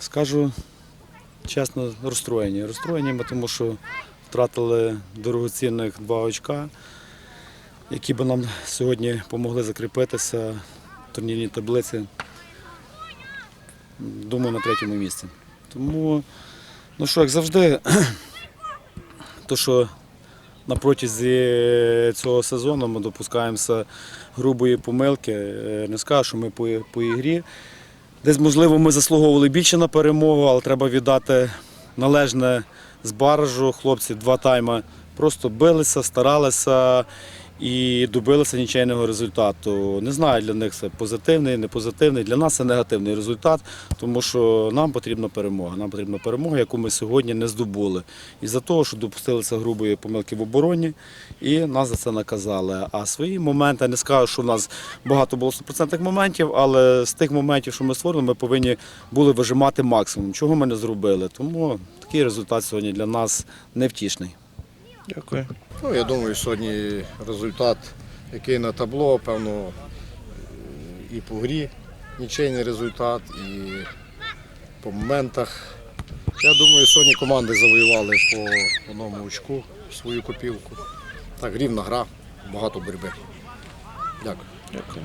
Скажу чесно, розстроєні. Розстроєні, ми тому що втратили дорогоцінних два очка, які би нам сьогодні допомогли закріпитися в турнірній таблиці. Думаю, на третьому місці. Тому, ну що, як завжди, то, що на протязі цього сезону ми допускаємося грубої помилки. Е, Не скажу, що ми по, по ігрі. Десь, можливо, ми заслуговували більше на перемогу, але треба віддати належне з баражу. Хлопці два тайми просто билися, старалися і добилися нічийного результату. Не знаю, для них це позитивний, не позитивний. Для нас це негативний результат, тому що нам потрібна перемога. Нам потрібна перемога, яку ми сьогодні не здобули. Із-за того, що допустилися грубої помилки в обороні, і нас за це наказали. А свої моменти не скажу, що в нас багато було 100% моментів, але з тих моментів, що ми створили, ми повинні були вижимати максимум, чого ми не зробили. Тому такий результат сьогодні для нас невтішний. Дякую. Ну, я думаю, сьогодні результат, який на табло, певно, і по грі нічийний результат, і по моментах. Я думаю, сьогодні команди завоювали по одному очку свою копівку. Так, рівна гра, багато боротьби. Дякую. Дякую.